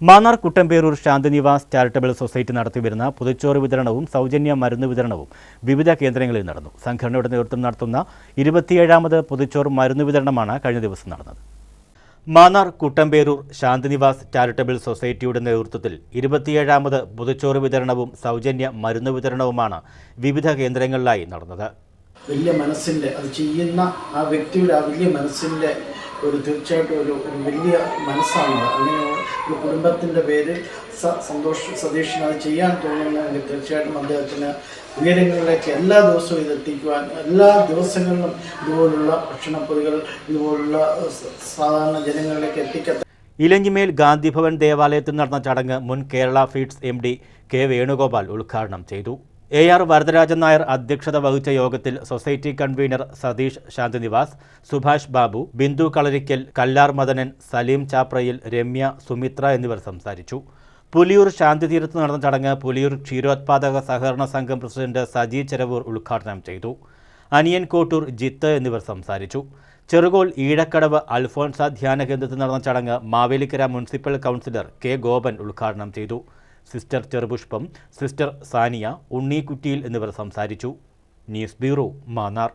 Mannar Kuttamperoor Shantinivas charitable society നടത്തിവരുന്ന പുതുച്ചോറ് വിതരണവും സൗജന്യ മരുന്ന് വിതരണവും വിവിധ കേന്ദ്രങ്ങളിൽ നടന്നു. സംഘടനയുടെ നേതൃത്വം നടത്തുന്ന ഇരുപത്തിയേഴാമത് പുതുച്ചോറ് മരുന്ന് വിതരണമാണ് കഴിഞ്ഞ ദിവസം നടന്നത്. മാന്നാർ കുട്ടമ്പേരൂർ ശാന്തിനിവാസ് ചാരിറ്റബിൾ സൊസൈറ്റിയുടെ നേതൃത്വത്തിൽ ഇരുപത്തിയേഴാമത് പുതുച്ചോറ് വിതരണവും സൗജന്യ മരുന്ന് വിതരണവുമാണ് വിവിധ കേന്ദ്രങ്ങളിലായി നടന്നത്. വലിയ മനസ്സിന്റെ അത് ചെയ്യുന്ന ആ വ്യക്തിയുടെ ആ വലിയ മനസ്സിന്റെ ഒരു തീർച്ചയായിട്ടും ഒരു ഒരു വലിയ മനസ്സാണ്. അങ്ങനെ ഒരു കുടുംബത്തിന്റെ പേര് സ സന്തോഷ് സതീഷിന് അത് ചെയ്യാൻ തോന്നുന്നെങ്കിൽ തീർച്ചയായിട്ടും അദ്ദേഹത്തിന് ഉയരങ്ങളിലേക്ക് എല്ലാ ദിവസവും ഇതെത്തിക്കുവാൻ എല്ലാ ദിവസങ്ങളിലും ഇതുപോലുള്ള ഭക്ഷണപ്പൊതികൾ ഇതുപോലുള്ള സാധാരണ ജനങ്ങളിലേക്ക് എത്തിക്കത്ത ഇലഞ്ഞിമേൽ ഗാന്ധിഭവൻ ദേവാലയത്തിൽ നടന്ന ചടങ്ങ് മുൻ Kerala feeds M D K Venugopal ഉദ്ഘാടനം ചെയ്തു. എ ആർ വരദരാജൻ നായർ അധ്യക്ഷത വഹിച്ച യോഗത്തിൽ സൊസൈറ്റി കൺവീനർ സതീഷ് ശാന്തിനിവാസ് സുഭാഷ് ബാബു ബിന്ദു കളരിക്കൽ കല്ലാർ മദനൻ സലീം ചാപ്രയിൽ രമ്യ സുമിത്ര എന്നിവർ സംസാരിച്ചു. പുലിയൂർ ശാന്തിതീരത്ത് നടന്ന ചടങ്ങ് പുലിയൂർ ക്ഷീരോത്പാദക സഹകരണ സംഘം പ്രസിഡന്റ് സജി ചെരവൂർ ഉദ്ഘാടനം ചെയ്തു. അനിയൻ കോട്ടൂർ ജിത്ത് എന്നിവർ സംസാരിച്ചു. ചെറുകോൾ ഈഴക്കടവ് അൽഫോൺസ ധ്യാന കേന്ദ്രത്തിൽ നടന്ന ചടങ്ങ് Mavelikkara municipal councillor K Gopan ഉദ്ഘാടനം ചെയ്തു. സിസ്റ്റർ ചെറുപുഷ്പം സിസ്റ്റർ സാനിയ ഉണ്ണി എന്നിവർ സംസാരിച്ചു. News bureau Mannar.